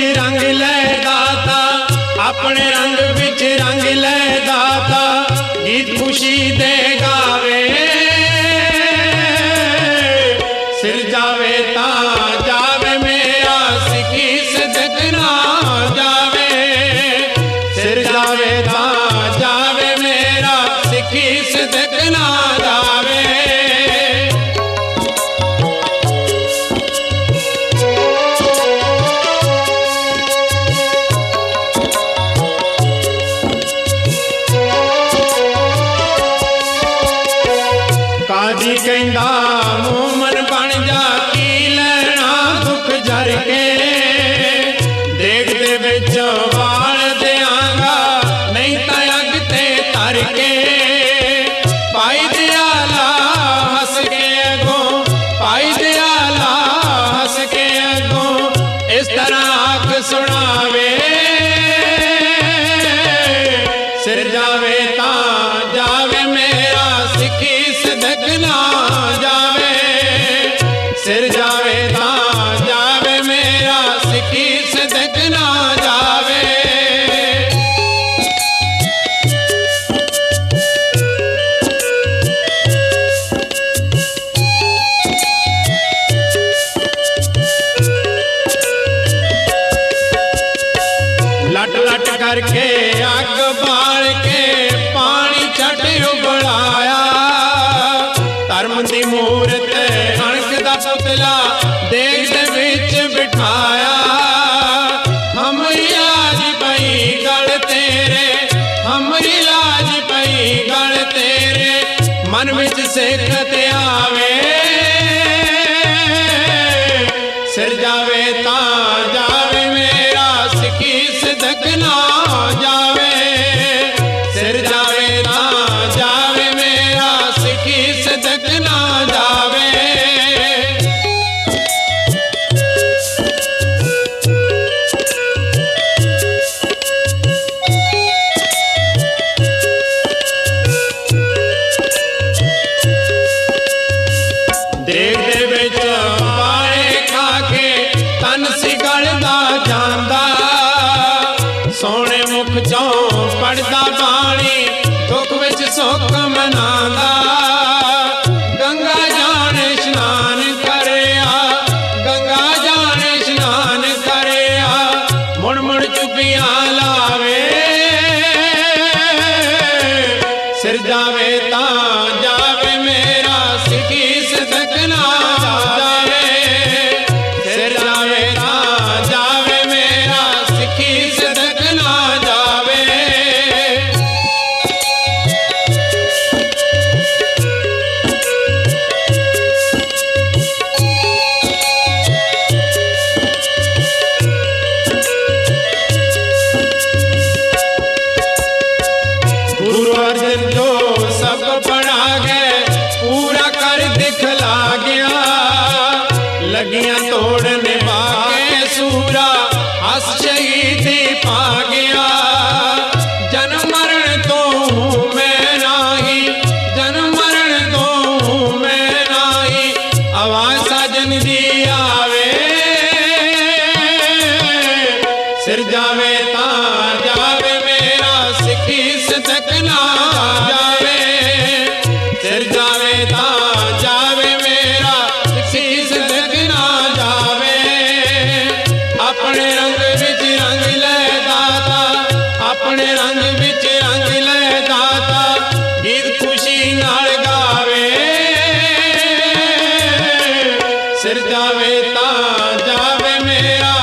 ਰੰਗ ਵਿੱਚ ਰੰਗ ਲੈ ਦਾਤਾ, ਆਪਣੇ ਰੰਗ ਵਿੱਚ ਰੰਗ ਲੈ ਦਾਤਾ, ਗੀਤ ਖੁਸ਼ੀ ਦੇ ਗਾਵੇ। ਸਿਰ ਜਾਵੇ ਤਾਂ ਜਾਵੇ ਮੇਰਾ ਸਿੱਖੀ ਸਦਕ ਨਾ ਜਾਵੇ। ਸਿਰ ਜਾਵੇ ਤਾਂ ਜਾਵੇ ਮੇਰਾ ਸਿੱਖੀ ਸਦਕ ਨਾ ਕਾਜੀ ਕਹਿੰਦਾ, ਮੂਮਨ ਬਣ ਜਾ ਕੀ ਲੈਣਾ ਦੁੱਖ ਜਰ ਕੇ। ਦੇਖਦੇ ਵਿੱਚ ਵਾਲ ਦਿਆਂਗਾ, ਨਹੀਂ ਤਾਂ ਅੱਗ ਤੇ ਤਰ ਕੇ। ਭਾਈ ਦਿਆਲਾ ਹੱਸ ਕੇ ਅਗੋਂ ਭਾਈ ਦਿਆਲਾ ਹੱਸ ਕੇ ਅਗੋਂ, ਇਸ ਤਰ੍ਹਾਂ ਆਖ ਸੁਣਾਵੇ। ਸਿਰ ਜਾਵੇ ਕਰਕੇ ਅੱਗ ਬਾਲ ਕੇ ਪਾਣੀ ਛੱਡ ਉਬਲਾਇਆ। ਧਰਮ ਦੀ ਮੂਰਤ ਅਣਖ ਦਾ ਪੁਤਲਾ ਦੇਖ ਦੇ ਵਿੱਚ ਬਿਠਾਇਆ। ਹਮਰੀ ਲਾਜ ਪਈ ਗਲ ਤੇਰੇ ਹਮਰੀ ਲਾਜ ਪਈ ਗਲ ਤੇਰੇ, ਮਨ ਵਿੱਚ ਸਿੱਖ ਤੇ ਆਵੇ। ਸਿਰ ਜਾਵੇ ਤਾਂ ਜਾਵੇ ਦੇਖ ਦੇ ਵਿੱਚ ਪਾਏ ਖਾ ਕੇ ਤਨ ਸਿਗਲਦਾ ਜਾਂਦਾ। ਸੋਹਣੇ ਮੁਖ ਚੋਂ ਪੜਦਾ ਬਾਣੀ, ਦੁੱਖ ਵਿੱਚ ਸੁੱਖ ਮਨਾਉਂਦਾ। ਗੰਗਾ ਜਾਣ ਇਸ਼ਨਾਨ ਕਰਿਆ, ਗੰਗਾ ਜਾਣ ਇਸ਼ਨਾਨ ਕਰਿਆ, ਮੁੜ ਮੁੜ ਚੁਪੀਆਂ ਲਾਵੇ। ਸਿਰ ਜਾਵੇ ਤਾਂ ਜਾ ਲੱਗੀਆਂ ਤੋੜਨ ਬਾਗੇ ਸੂਰਾ ਹੱਸ ਸ਼ਹੀਦੀ ਪਾ ਗਿਆ। ਜਨਮ ਮਰਨ ਤੋਂ ਮੈਂ ਨਾਹੀ, ਜਨਮ ਮਰਨ ਤੋਂ ਮੈਂ ਨਾਹੀ, ਆਵਾਜ਼ ਸਾਜਨ ਦੀ ਆਵੇ। ਸਿਰ ਜਾਵੇ ਤਾਂ ਆਪਣੇ ਰੰਗ ਵਿੱਚ ਅੰਗ ਲੈ ਦਾਤਾ, ਗੀਤ ਖੁਸ਼ੀ ਨਾਲ ਗਾਵੇ। ਸਿਰ ਜਾਵੇ ਤਾਂ ਜਾਵੇ ਮੇਰਾ